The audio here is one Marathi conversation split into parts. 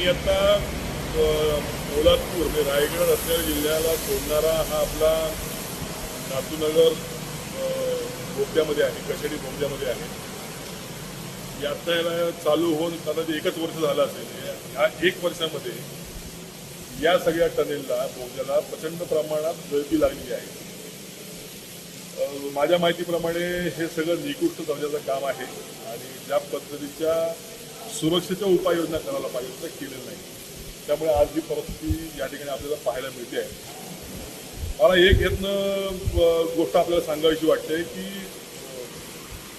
मी आता अ, पोलादपूर म्हणजे रायगड रत्नागिरी जिल्ह्याला सोडणारा हा आपला नातूनगर अ, बोगद्यामध्ये आहे कशेडी बोगद्यामध्ये आहे. यात्रा याला चालू होऊन कदाचित एकच वर्ष झालं असेल ह्या एक वर्षामध्ये या सगळ्या टनेलला बोगद्याला प्रचंड प्रमाणात गळती लागलेली आहे. माझ्या माहितीप्रमाणे हे सगळं निकृष्ट दर्जाचं काम आहे आणि ज्या पद्धतीच्या सुरक्षेच्या उपाययोजना करायला पाहिजे त्या केलेल्या नाही. त्यामुळे आज जी परिस्थिती या ठिकाणी आपल्याला पाहायला मिळते आहे. मला एक यातनं गोष्ट आपल्याला सांगावीशी वाटते की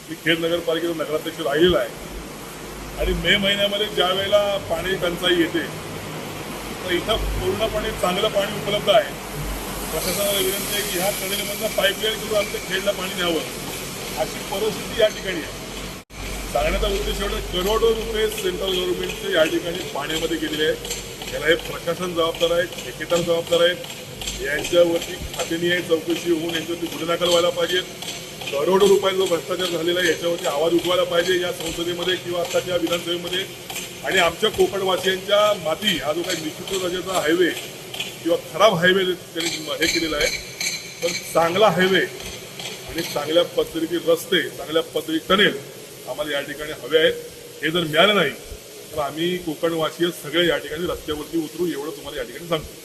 मी खेड नगरपालिकेचा नगराध्यक्ष राहिलेला आहे. आणि मे महिन्यामध्ये ज्या वेळेला पाणी टंचाई येते तर इथं पूर्णपणे चांगलं पाणी उपलब्ध आहे. प्रशासनाला विनंती आहे की ह्या टनेलमधनं पाईपलाईन करून आमच्या खेडला पाणी द्यावं. अशी परिस्थिती या ठिकाणी आहे. सांगण्याचा उद्देश एवढं करोडो रुपये सेंट्रल गव्हर्नमेंटचे या ठिकाणी पाण्यामध्ये गेलेले आहेत. याला हे प्रशासन जबाबदार आहे ठेकेदार जबाबदार आहेत. यांच्यावरती खातेनिहाय चौकशी होऊन यांच्यावरती गुन्हे दाखल व्हायला पाहिजेत करोडो रुपयांचा जो भ्रष्टाचार झालेला आहे याच्यावरती आवाज उठवायला पाहिजे या संसदेमध्ये किंवा आत्ताच्या विधानसभेमध्ये. आणि आमच्या कोकणवासियांच्या माती हा जो काही निश्चित दर्जाचा हायवे किंवा खराब हायवे त्यांनी हे केलेला आहे. पण चांगला हायवे आणि चांगल्या पद्धतीचे रस्ते चांगल्या पद्धतीचे टनेल आम्हाला या ठिकाणी हवे आहेत. हे जर मिळालं नाही तर आम्ही कोकणवासीय सगळे या ठिकाणी रस्त्यावरती उतरू एवढं तुम्हाला या ठिकाणी सांगतो.